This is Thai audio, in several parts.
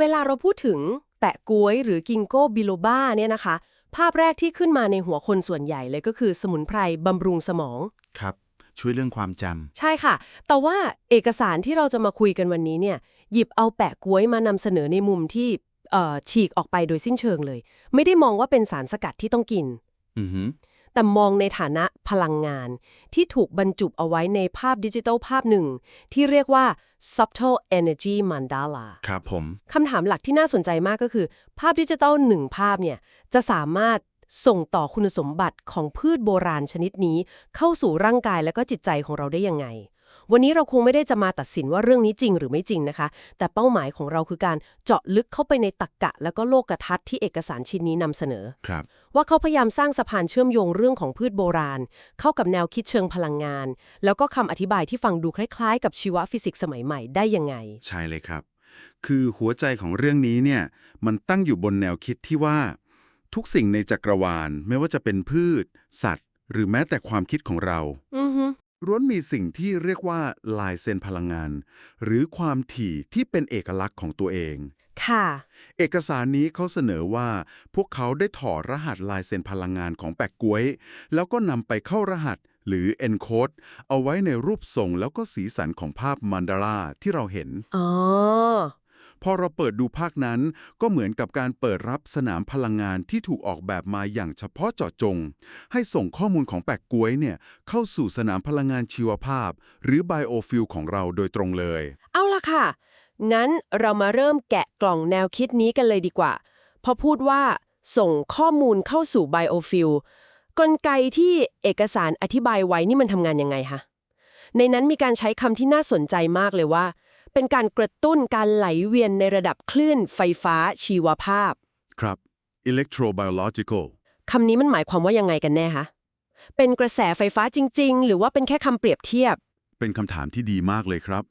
เวลาเราพูดถึงแปะกล้วยหรือกิงโกบิโลบาเนี่ยนะคะ ภาพแรกที่ขึ้นมาในหัวคนส่วนใหญ่เลยก็คือสมุนไพรบำรุงสมอง ครับ ช่วยเรื่องความจใช่ค่ะ แต่ว่าเอกสารที่เราจะมาคุยกันวันนี้เนี่ย หยิบเอาแปะกล้วยมานำเสนอในมุมที่เอ่อฉีกออกไปโดยสิ้นเชิงเลย ไม่ได้มองว่าเป็นสารสกัดที่ต้องกินำอือหือ แต่มองในฐานะพลังงาน ที่ถูกบรรจุเอาไว้ในภาพดิจิทัลภาพหนึ่ง ที่เรียกว่า subtle energy mandala ครับผมคำถามหลักที่น่าสนใจมากก็คือ ภาพดิจิทัลหนึ่งภาพเนี่ยจะสามารถส่งต่อคุณสมบัติของพืชโบราณชนิดนี้ เข้าสู่ร่างกายและก็จิตใจของเราได้ยังไง วันนี้เราคงไม่ได้จะมาตัดสินว่าเรื่องนี้จริงหรือไม่จริงนะคะ แต่เป้าหมายของเราคือการเจาะลึกเข้าไปในตรรกะ และก็โลกทัศน์ที่เอกสารชิ้นนี้นำเสนอ ครับ ว่าเขาพยายามสร้างสะพานเชื่อมโยงเรื่องของพืชโบราณ เข้ากับแนวคิดเชิงพลังงาน แล้วก็คำอธิบายที่ฟังดูคล้ายๆ กับชีวฟิสิกส์สมัยใหม่ได้ยังไง ใช่เลยครับ คือหัวใจของเรื่องนี้เนี่ยมันตั้งอยู่บนแนวคิดที่ว่า ทุกสิ่งในจักรวาลไม่ว่าจะเป็นพืช สัตว์ หรือแม้แต่ความคิดของเรา อือฮึล้วนมีสิ่งที่เรียกว่าลายเซ็นพลังงาน หรือความถี่ที่เป็นเอกลักษณ์ของตัวเอง ค่ะ เอกสารนี้เขาเสนอว่า พวกเขาได้ถอดรหัสลายเซ็นพลังงานของแปะกล้วย แล้วก็นำไปเข้ารหัสหรือ encode เอาไว้ในรูปทรงแล้วก็สีสันของภาพมันดาราที่เราเห็น อ๋อ พอเราเปิดดูภาคนั้น ก็เหมือนกับการเปิดรับสนามพลังงานที่ถูกออกแบบมาอย่างเฉพาะเจาะจง ให้ส่งข้อมูลของแปะกล้วยเนี่ยเข้าสู่สนามพลังงานชีวภาพ หรือไบโอฟิลของเราโดยตรงเลย เอาล่ะค่ะงั้นเรามาเริ่มแกะกล่องแนวคิดนี้กันเลยดีกว่า พอพูดว่าส่งข้อมูลเข้าสู่ไบโอฟิลกลไกที่เอกสารอธิบายไว้นี่มันทำงานยังไงคะในนั้นมีการใช้คำที่น่าสนใจมากเลยว่า เป็นการกระตุ้นการไหลเวียนในระดับคลื่นไฟฟ้าชีวภาพ ครับ electrobiological คำนี้มันหมายความว่ายังไงกันแน่คะเป็นกระแสไฟฟ้าจริง ๆ หรือว่าเป็นแค่คำเปรียบเทียบ เป็นคำถามที่ดีมากเลยครับ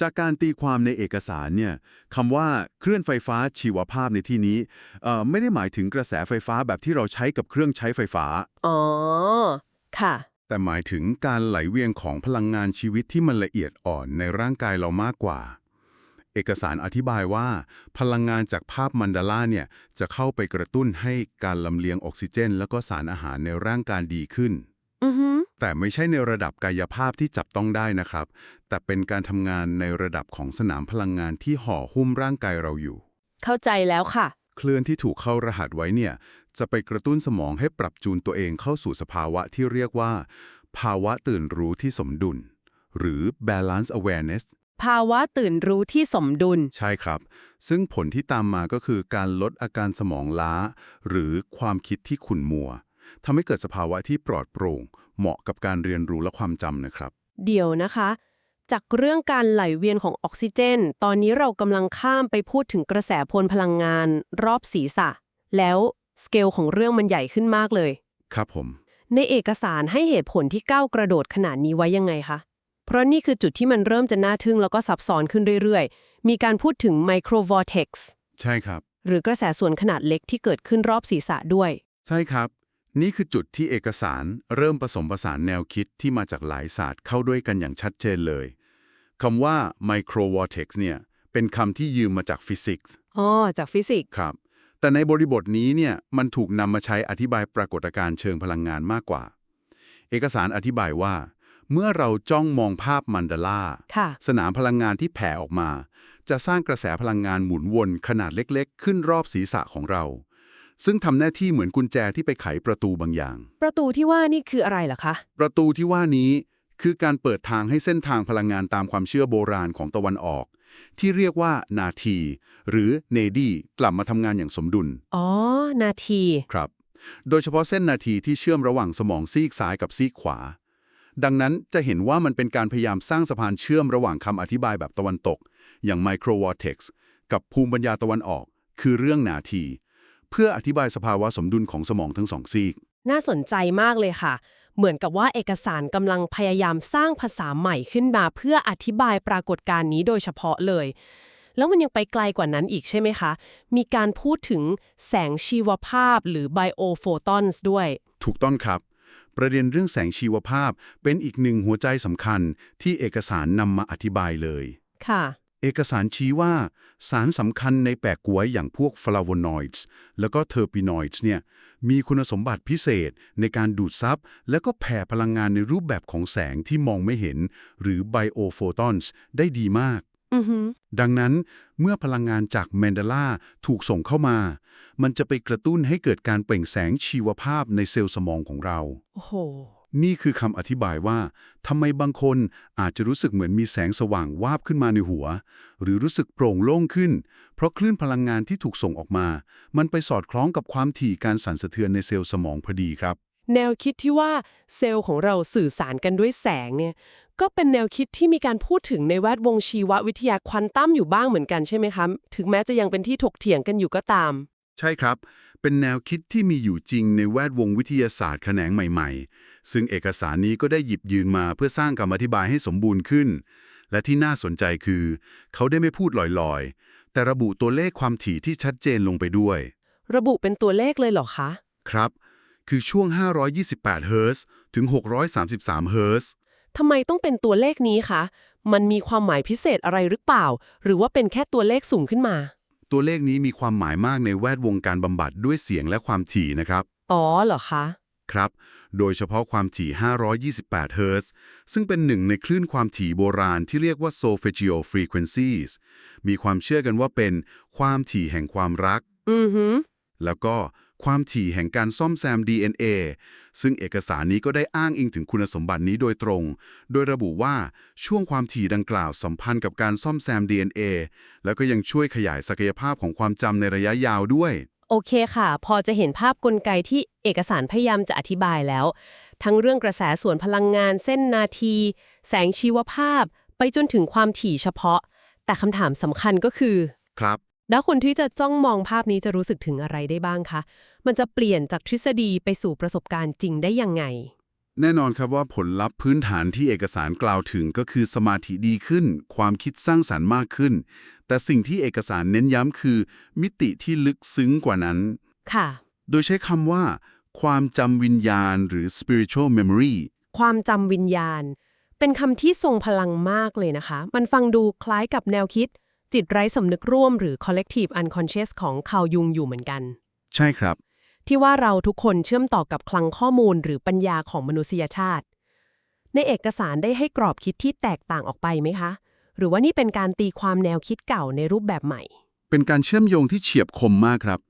จากการตีความในเอกสารเนี่ยคำว่าเคลื่อนไฟฟ้าชีวภาพในที่นี้เอ่อไม่ได้หมายถึงกระแสไฟฟ้าแบบที่เราใช้กับเครื่องใช้ไฟฟ้า อ๋อ ค่ะ แต่หมายถึงการไหลเวียนของพลังงานชีวิตที่มันละเอียดอ่อนในร่างกายเรามากกว่า เอกสารอธิบายว่า พลังงานจากภาพมันดาล่าเนี่ยจะเข้าไปกระตุ้นให้การลำเลียงออกซิเจน แล้วก็สารอาหารในร่างกายดีขึ้นอือฮึแต่ไม่ใช่ในระดับกายภาพที่จับต้องได้นะครับ แต่เป็นการทำงานในระดับของสนามพลังงานที่ห่อหุ้มร่างกายเราอยู่ เข้าใจแล้วค่ะคลื่นที่ถูกเข้ารหัสไว้เนี่ย จะไปกระตุ้นสมองให้ปรับจูนตัวเองเข้าสู่สภาวะที่เรียกว่า ภาวะตื่นรู้ที่สมดุล หรือ balance awareness ภาวะตื่นรู้ที่สมดุล ใช่ครับ ซึ่งผลที่ตามมาก็คือการลดอาการสมองล้า หรือความคิดที่ขุ่นมัวทำให้เกิดสภาวะที่ปลอดโปร่ง เหมาะกับการเรียนรู้และความจำนะครับ เดี๋ยวนะคะ จากเรื่องการไหลเวียนของออกซิเจน ตอนนี้เรากำลังข้ามไปพูดถึงกระแสพลพลังงาน รอบศีรษะ แล้ว สเกลของเรื่องมันใหญ่ขึ้นมากเลย ครับผม ในเอกสารให้เหตุผลที่ก้าวกระโดดขนาดนี้ไว้ยังไงคะ เพราะนี่คือจุดที่มันเริ่มจะน่าทึ่งแล้วก็ซับซ้อนขึ้นเรื่อยๆ มีการพูดถึง microvortex ใช่ครับ หรือกระแสส่วนขนาดเล็กที่เกิดขึ้นรอบศีรษะด้วย ใช่ครับ นี่คือจุดที่เอกสารเริ่มผสมผสานแนวคิดที่มาจากหลายศาสตร์เข้าด้วยกันอย่างชัดเจนเลยคำว่า microvortex เนี่ยเป็นคำที่ยืมมาจากฟิสิกส์อ๋อจากฟิสิกส์ครับ แต่ในบริบทนี้เนี่ยมันถูกนำมาใช้อธิบายปรากฏการณ์เชิงพลังงานมากกว่า เอกสารอธิบายว่า เมื่อเราจ้องมองภาพมันดาล่าค่ะสนามพลังงานที่แผ่ออกมา จะสร้างกระแสพลังงานหมุนวนขนาดเล็กๆ ขึ้นรอบศีรษะของเรา ซึ่งทำหน้าที่เหมือนกุญแจที่ไปไขประตูบางอย่าง ประตูที่ว่านี่คืออะไรล่ะคะ ประตูที่ว่านี้คือการเปิดทางให้เส้นทางพลังงานตามความเชื่อโบราณของตะวันออก ที่เรียกว่านาที หรือเนดีกลับมาทำงานอย่างสมดุล อ๋อ นาที ครับ โดยเฉพาะเส้นนาทีที่เชื่อมระหว่างสมองซีกซ้ายกับซีกขวา ดังนั้นจะเห็นว่ามันเป็นการพยายามสร้างสะพานเชื่อมระหว่างคำอธิบายแบบตะวันตก อย่าง microvortex กับภูมิปัญญาตะวันออก คือเรื่องนาที เพื่ออธิบายสภาวะสมดุลของสมองทั้งสองซีก น่าสนใจมากเลยค่ะ เหมือนกับว่าเอกสารกำลังพยายามสร้างภาษาใหม่ขึ้นมา เพื่ออธิบายปรากฏการณ์นี้โดยเฉพาะเลย แล้วมันยังไปไกลกว่านั้นอีกใช่ไหมคะ มีการพูดถึงแสงชีวภาพหรือ biophotons ด้วย ถูกต้องครับ ประเด็นเรื่องแสงชีวภาพเป็นอีกหนึ่งหัวใจสำคัญที่เอกสารนำมาอธิบายเลย ค่ะ เอกสารชี้ว่าสารสำคัญในแปะกล้วยอย่างพวกฟลาโวนอยด์ แล้วก็เทอร์ปินอยด์เนี่ยมีคุณสมบัติพิเศษในการดูดซับ แล้วก็แผ่พลังงานในรูปแบบของแสงที่มองไม่เห็น หรือไบโอโฟตอนส์ได้ดีมากอือหือดังนั้นเมื่อพลังงานจากแมนเดลาถูกส่งเข้ามา มันจะไปกระตุ้นให้เกิดการเปล่งแสงชีวภาพในเซลล์สมองของเรา โอ้โห นี่คือคำอธิบายว่าทำไมบางคนอาจจะรู้สึกเหมือนมีแสงสว่างวาบขึ้นมาในหัว หรือรู้สึกโปร่งโล่งขึ้น เพราะคลื่นพลังงานที่ถูกส่งออกมา มันไปสอดคล้องกับความถี่การสั่นสะเทือนในเซลล์สมองพอดีครับ แนวคิดที่ว่าเซลล์ของเราสื่อสารกันด้วยแสงเนี่ยก็เป็นแนวคิดที่มีการพูดถึงในแวดวงชีววิทยาควอนตัมอยู่บ้างเหมือนกันใช่ไหมคะถึงแม้จะยังเป็นที่ถกเถียงกันอยู่ก็ตาม ใช่ครับ เป็นแนวคิดที่มีอยู่จริงในแวดวงวิทยาศาสตร์แขนงใหม่ ๆ ซึ่งเอกสารนี้ก็ได้หยิบยืนมาเพื่อสร้างคำอธิบายให้สมบูรณ์ขึ้น และที่น่าสนใจคือ เขาได้ไม่พูดลอยๆ แต่ระบุตัวเลขความถี่ที่ชัดเจนลงไปด้วย ระบุเป็นตัวเลขเลยเหรอคะ ครับ คือช่วง 528 เฮิรตซ์ถึง 633 เฮิรตซ์ทำไมต้องเป็นตัวเลขนี้คะ มันมีความหมายพิเศษอะไรหรือเปล่า หรือว่าเป็นแค่ตัวเลขสุ่มขึ้นมา ตัวเลขนี้มีความหมายมากในแวดวงการบำบัดด้วยเสียงและความถี่นะครับ อ๋อเหรอคะ ครับ โดยเฉพาะความถี่ 528 เฮิรตซ์ ซึ่งเป็นหนึ่งในคลื่นความถี่โบราณที่เรียกว่า solfeggio frequencies มีความเชื่อกันว่าเป็นความถี่แห่งความรัก อือหือแล้วก็ความถี่แห่งการซ่อมแซม DNA ซึ่งเอกสารนี้ก็ได้อ้างอิงถึงคุณสมบัตินี้โดยตรง โดยระบุว่าช่วงความถี่ดังกล่าวสัมพันธ์กับการซ่อมแซม DNA แล้วก็ยังช่วยขยายศักยภาพของความจำในระยะยาวด้วย โอเคค่ะ พอจะเห็นภาพกลไกที่เอกสารพยายามจะอธิบายแล้ว ทั้งเรื่องกระแสส่วนพลังงานเส้นนาที แสงชีวภาพ ไปจนถึงความถี่เฉพาะ แต่คำถามสำคัญก็คือ ครับ แล้วคนที่จะจ้องมองภาพนี้จะรู้สึกถึงอะไรได้บ้างคะ มันจะเปลี่ยนจากทฤษฎีไปสู่ประสบการณ์จริงได้ยังไง แน่นอนครับว่าผลลัพธ์พื้นฐานที่เอกสารกล่าวถึงก็คือสมาธิดีขึ้น ความคิดสร้างสรรค์มากขึ้น แต่สิ่งที่เอกสารเน้นย้ำคือ มิติที่ลึกซึ้งกว่านั้น ค่ะ โดยใช้คำว่า ความจำวิญญาณ หรือ spiritual memory ความจำวิญญาณ เป็นคำที่ทรงพลังมากเลยนะคะ มันฟังดูคล้ายกับแนวคิด จิตไร้สำนึกร่วมหรือ collective unconscious ของคาวยุงอยู่เหมือนกัน ใช่ครับ ที่ว่าเราทุกคนเชื่อมต่อกับคลังข้อมูลหรือปัญญาของมนุษยชาติ ในเอกสารได้ให้กรอบคิดที่แตกต่างออกไปไหมคะ หรือว่านี่เป็นการตีความแนวคิดเก่าในรูปแบบใหม่ เป็นการเชื่อมโยงที่เฉียบคมมากครับ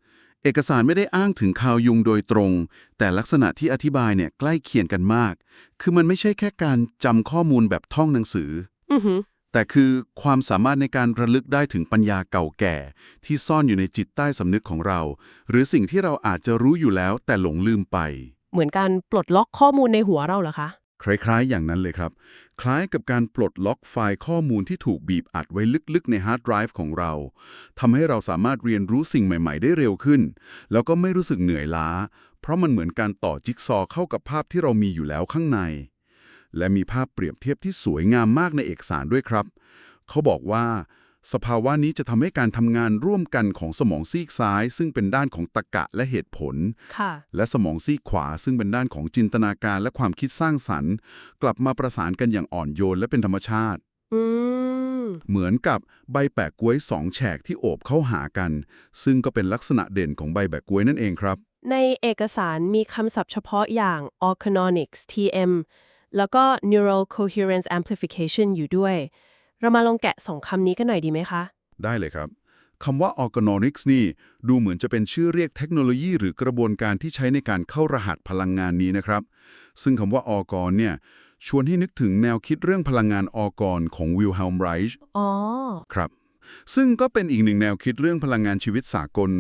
เอกสารไม่ได้อ้างถึงข่าวยุงโดยตรง แต่ลักษณะที่อธิบายเนี่ยใกล้เคียงกันมาก คือมันไม่ใช่แค่การจำข้อมูลแบบท่องหนังสือ อือหือ แต่คือความสามารถในการระลึกได้ถึงปัญญาเก่าแก่ ที่ซ่อนอยู่ในจิตใต้สำนึกของเรา หรือสิ่งที่เราอาจจะรู้อยู่แล้วแต่หลงลืมไป เหมือนการปลดล็อกข้อมูลในหัวเราเหรอคะ คล้ายๆ อย่างนั้นเลยครับ คล้ายกับการปลดล็อกไฟล์ข้อมูลที่ถูกบีบอัดไว้ลึกๆ ในฮาร์ดไดรฟ์ของเราทำให้เราสามารถเรียนรู้สิ่งใหม่ ๆ ได้เร็วขึ้น แล้วก็ไม่รู้สึกเหนื่อยล้า เพราะมันเหมือนการต่อจิ๊กซอว์เข้ากับภาพที่เรามีอยู่แล้วข้างใน และมีภาพเปรียบเทียบที่สวยงามมากในเอกสารด้วยครับ เขาบอกว่า สภาวะนี้จะทำให้การทำงานร่วมกันของสมองซีกซ้าย ซึ่งเป็นด้านของตรรกะและเหตุผลค่ะและสมองซีกขวา ซึ่งเป็นด้านของจินตนาการและความคิดสร้างสรรค์ กลับมาประสานกันอย่างอ่อนโยนและเป็นธรรมชาติอืมเหมือนกับใบแปะกล้วยสองแฉกที่โอบเข้าหากัน ซึ่งก็เป็นลักษณะเด่นของใบแปะกล้วยนั่นเองครับ ในเอกสารมีคำศัพท์เฉพาะอย่าง organonics TM แล้วก็ neural coherence amplification อยู่ด้วย เรามาลองแกะสองคำนี้กันหน่อยดีไหมคะ ได้เลยครับคำว่า organonics นี่ ดูเหมือนจะเป็นชื่อเรียกเทคโนโลยี หรือกระบวนการที่ใช้ในการเข้ารหัสพลังงานนี้นะครับ ซึ่งคำว่า orgon เนี่ย ชวนให้นึกถึงแนวคิดเรื่องพลังงานออกรของวิลเฮลมไรช์อ๋อ ครับ ซึ่งก็เป็นอีกหนึ่งแนวคิดเรื่องพลังงานชีวิตสากล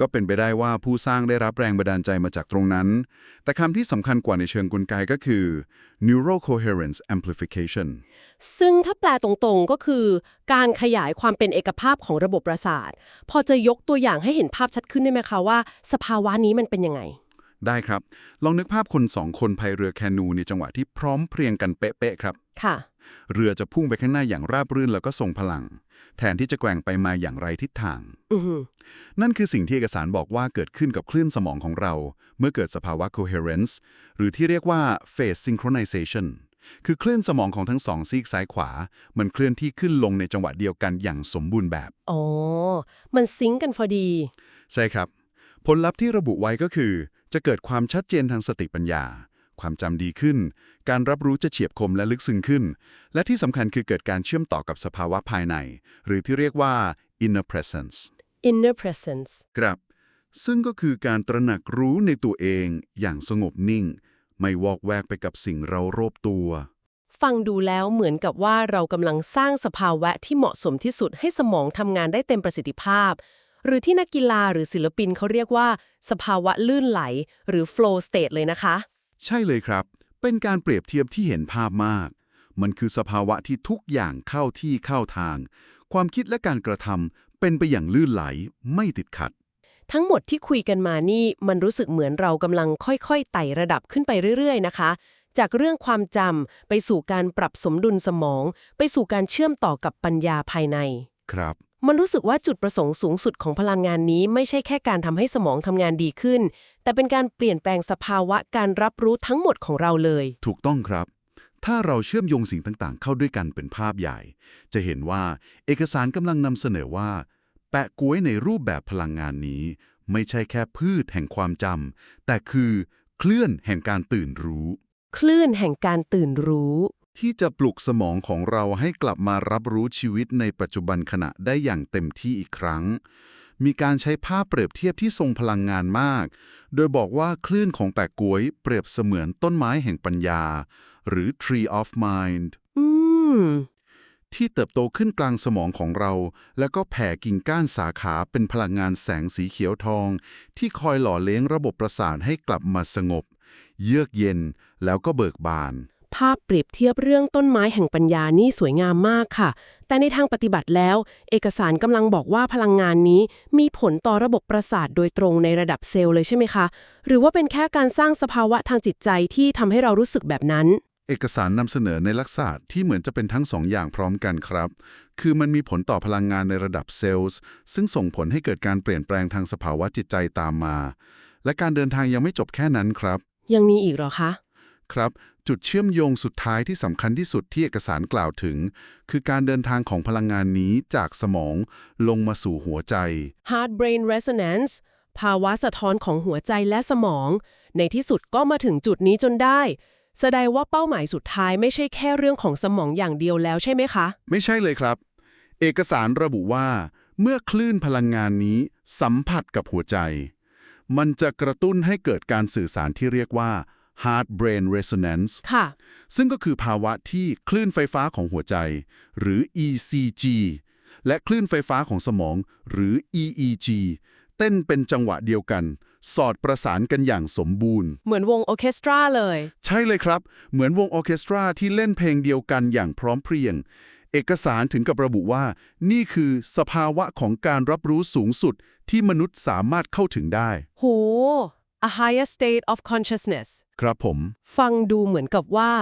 ก็เป็นไปได้ว่าผู้สร้างได้รับแรงบันดาลใจมาจากตรงนั้น แต่คำที่สำคัญกว่าในเชิงกลไกก็คือ neural coherence amplification ซึ่งถ้าแปลตรงๆก็คือ การขยายความเป็นเอกภาพของระบบประสาท พอจะยกตัวอย่างให้เห็นภาพชัดขึ้นได้ไหมคะว่า สภาวะนี้มันเป็นยังไงได้ครับ ลองนึกภาพคนสองคนพายเรือแคนูในจังหวะที่พร้อมเพรียงกันเป๊ะๆครับ ค่ะ เรือจะพุ่งไปข้างหน้าอย่างราบรื่นแล้วก็ทรงพลัง แทนที่จะแกว่งไปมาอย่างไรทิศทางอือหือนั่นคือสิ่งที่เอกสารบอกว่าเกิดขึ้นกับคลื่นสมองของเรา เมื่อเกิดสภาวะ coherence หรือที่เรียกว่า phase synchronization คือคลื่นสมองของทั้งสองซีกซ้ายขวา มันเคลื่อนที่ขึ้นลงในจังหวะเดียวกันอย่างสมบูรณ์แบบ อ๋อ มันซิงก์กันพอดี ใช่ครับ ผลลัพธ์ที่ระบุไว้ก็คือ จะเกิดความชัดเจนทางสติปัญญา ความจำดีขึ้น การรับรู้จะเฉียบคมและลึกซึ้งขึ้น และที่สำคัญคือเกิดการเชื่อมต่อกับสภาวะภายใน หรือที่เรียกว่า inner presence inner presence ครับ ซึ่งก็คือการตระหนักรู้ในตัวเองอย่างสงบนิ่ง ไม่วอกแวกไปกับสิ่งเรารอบตัว ฟังดูแล้วเหมือนกับว่าเรากำลังสร้างสภาวะที่เหมาะสมที่สุดให้สมองทำงานได้เต็มประสิทธิภาพ หรือที่นักกีฬาหรือศิลปินเขาเรียกว่า สภาวะลื่นไหล หรือ flow state เลยนะคะ ใช่เลยครับ เป็นการเปรียบเทียบที่เห็นภาพมาก มันคือสภาวะที่ทุกอย่างเข้าที่เข้าทาง ความคิดและการกระทำเป็นไปอย่างลื่นไหลไม่ติดขัด ทั้งหมดที่คุยกันมานี่มันรู้สึกเหมือนเรากำลังค่อยๆไต่ระดับขึ้นไปเรื่อยๆ นะคะ จากเรื่องความจำไปสู่การปรับสมดุลสมอง ไปสู่การเชื่อมต่อกับปัญญาภายใน ครับ มันรู้สึกว่าจุดประสงค์สูงสุดของพลังงานนี้ไม่ใช่แค่การทำให้สมองทำงานดีขึ้น แต่เป็นการเปลี่ยนแปลงสภาวะการรับรู้ทั้งหมดของเราเลย ถูกต้องครับ ถ้าเราเชื่อมโยงสิ่งต่างๆ เข้าด้วยกันเป็นภาพใหญ่ จะเห็นว่าเอกสารกำลังนำเสนอว่า แปะกล้วยในรูปแบบพลังงานนี้ ไม่ใช่แค่พืชแห่งความจำแต่คือเคลื่อนแห่งการตื่นรู้ คลื่นแห่งการตื่นรู้ ที่จะปลุกสมองของเราให้กลับมารับรู้ชีวิตในปัจจุบันขณะได้อย่างเต็มที่อีกครั้ง มีการใช้ภาพเปรียบเทียบที่ทรงพลังงานมาก โดยบอกว่าคลื่นของแปะกล้วยเปรียบเสมือนต้นไม้แห่งปัญญา หรือ tree of mind ที่เติบโตขึ้นกลางสมองของเรา แล้วก็แผ่กิ่งก้านสาขาเป็นพลังงานแสงสีเขียวทอง ที่คอยหล่อเลี้ยงระบบประสาทให้กลับมาสงบ เยือกเย็นแล้วก็เบิกบาน ภาพเปรียบเทียบเรื่องต้นไม้แห่งปัญญานี่สวยงามมากค่ะ แต่ในทางปฏิบัติแล้ว เอกสารกำลังบอกว่าพลังงานนี้มีผลต่อระบบประสาทโดยตรงในระดับเซลล์เลยใช่ไหมคะ หรือว่าเป็นแค่การสร้างสภาวะทางจิตใจที่ทำให้เรารู้สึกแบบนั้น เอกสารนำเสนอในลักษณะที่เหมือนจะเป็นทั้งสองอย่างพร้อมกันครับ คือมันมีผลต่อพลังงานในระดับเซลล์ ซึ่งส่งผลให้เกิดการเปลี่ยนแปลงทางสภาวะจิตใจตามมา และการเดินทางยังไม่จบแค่นั้นครับ ยังมีอีกเหรอคะ ครับ จุดเชื่อมโยงสุดท้ายที่สำคัญที่สุดที่เอกสารกล่าวถึง คือการเดินทางของพลังงานนี้จากสมองลงมาสู่หัวใจ heart brain resonance ภาวะสะท้อนของหัวใจและสมอง ในที่สุดก็มาถึงจุดนี้จนได้ แสดงว่าเป้าหมายสุดท้ายไม่ใช่แค่เรื่องของสมองอย่างเดียวแล้วใช่ไหมคะ ไม่ใช่เลยครับ เอกสารระบุว่า เมื่อคลื่นพลังงานนี้สัมผัสกับหัวใจ มันจะกระตุ้นให้เกิดการสื่อสารที่เรียกว่า heart brain resonance ค่ะ ซึ่งก็คือภาวะที่คลื่นไฟฟ้าของหัวใจ หรือ ECG และคลื่นไฟฟ้าของสมอง หรือ EEG เต้นเป็นจังหวะเดียวกัน สอดประสานกันอย่างสมบูรณ์ เหมือนวงออร์เคสตราเลย ใช่เลยครับ เหมือนวงออร์เคสตราที่เล่นเพลงเดียวกันอย่างพร้อมเพรียง เอกสารถึงกับระบุว่า นี่คือสภาวะของการรับรู้สูงสุดที่มนุษย์สามารถเข้าถึงได้ โห a higher state of consciousness ครับผม ฟังดูเหมือนกับว่า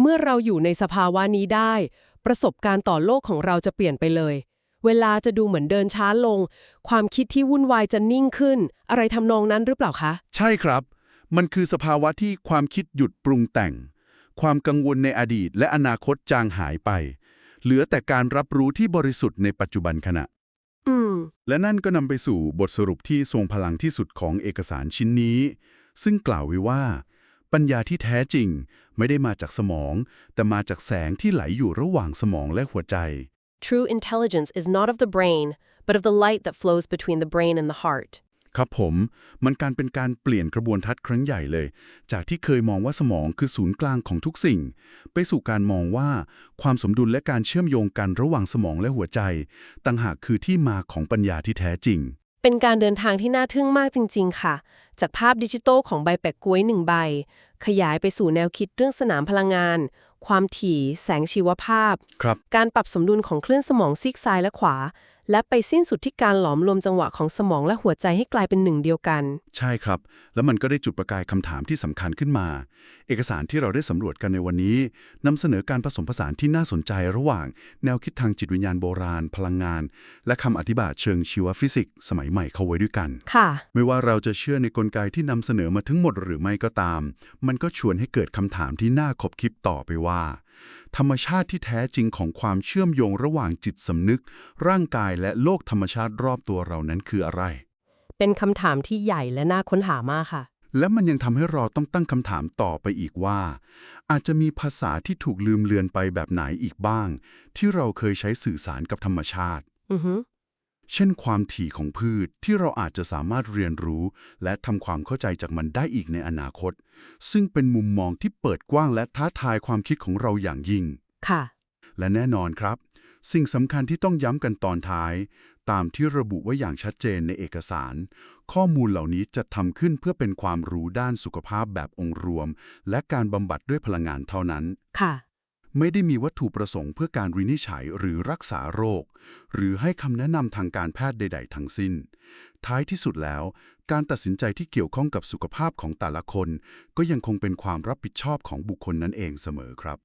เมื่อเราอยู่ในสภาวะนี้ได้ ประสบการณ์ต่อโลกของเราจะเปลี่ยนไปเลย เวลาจะดูเหมือนเดินช้าลง ความคิดที่วุ่นวายจะนิ่งขึ้น อะไรทำนองนั้นหรือเปล่าคะ ใช่ครับ มันคือสภาวะที่ความคิดหยุดปรุงแต่ง ความกังวลในอดีตและอนาคตจางหายไป เหลือแต่การรับรู้ที่บริสุทธิ์ในปัจจุบันขณะอืม และนั่นก็นำไปสู่บทสรุปที่ทรงพลังที่สุดของเอกสารชิ้นนี้ ซึ่งกล่าวไว้ว่า ปัญญาที่แท้จริง ไม่ได้มาจากสมอง แต่มาจากแสงที่ไหลอยู่ระหว่างสมองและหัวใจ True intelligence is not of the brain but of the light that flows between the brain and the heart ครับผมมันการเป็นการเปลี่ยนกระบวนทัศน์ครั้งใหญ่เลย จากที่เคยมองว่าสมองคือศูนย์กลางของทุกสิ่ง ไปสู่การมองว่าความสมดุลและการเชื่อมโยงกันระหว่างสมองและหัวใจต่างหากคือที่มาของปัญญาที่แท้จริง เป็นการเดินทางที่น่าทึ่งมากจริง ๆ ค่ะ จากภาพดิจิตอลของใบแปะกล้วยหนึ่งใบ ขยายไปสู่แนวคิดเรื่องสนามพลังงาน ความถี่ แสงชีวภาพครับการปรับสมดุลของคลื่นสมองซีกซ้ายและขวา และไปสิ้นสุดที่การหลอมรวมจังหวะของสมองและหัวใจให้กลายเป็นหนึ่งเดียวกัน ใช่ครับ แล้วมันก็ได้จุดประกายคำถามที่สำคัญขึ้นมา เอกสารที่เราได้สำรวจกันในวันนี้นำเสนอการผสมผสานที่น่าสนใจระหว่าง แนวคิดทางจิตวิญญาณโบราณ พลังงาน และคำอธิบายเชิงชีวฟิสิกส์สมัยใหม่เข้าไว้ด้วยกัน ค่ะ ไม่ว่าเราจะเชื่อในกลไกที่นำเสนอมาทั้งหมดหรือไม่ก็ตาม มันก็ชวนให้เกิดคำถามที่น่าขบคิดต่อไปว่า ธรรมชาติที่แท้จริงของความเชื่อมโยงระหว่างจิตสำนึก ร่างกายและโลกธรรมชาติรอบตัวเรานั้นคืออะไร เป็นคำถามที่ใหญ่และน่าค้นหามากค่ะ และมันยังทำให้เราต้องตั้งคำถามต่อไปอีกว่า อาจจะมีภาษาที่ถูกลืมเลือนไปแบบไหนอีกบ้าง ที่เราเคยใช้สื่อสารกับธรรมชาติ อือฮึ เช่นความถี่ของพืชที่เราอาจจะสามารถเรียนรู้ และทำความเข้าใจจากมันได้อีกในอนาคต ซึ่งเป็นมุมมองที่เปิดกว้างและท้าทายความคิดของเราอย่างยิ่ง ค่ะ และแน่นอนครับ สิ่งสำคัญที่ต้องย้ำกันตอนท้าย ตามที่ระบุไว้อย่างชัดเจนในเอกสาร ข้อมูลเหล่านี้จะทำขึ้นเพื่อเป็นความรู้ด้านสุขภาพแบบองค์รวม และการบำบัดด้วยพลังงานเท่านั้น ค่ะ ไม่ได้มีวัตถุประสงค์เพื่อการวินิจฉัยหรือรักษาโรค หรือให้คำแนะนำทางการแพทย์ใด ๆ ทั้งสิ้น ท้ายที่สุดแล้ว การตัดสินใจที่เกี่ยวข้องกับสุขภาพของแต่ละคน ก็ยังคงเป็นความรับผิดชอบของบุคคลนั้นเองเสมอครับ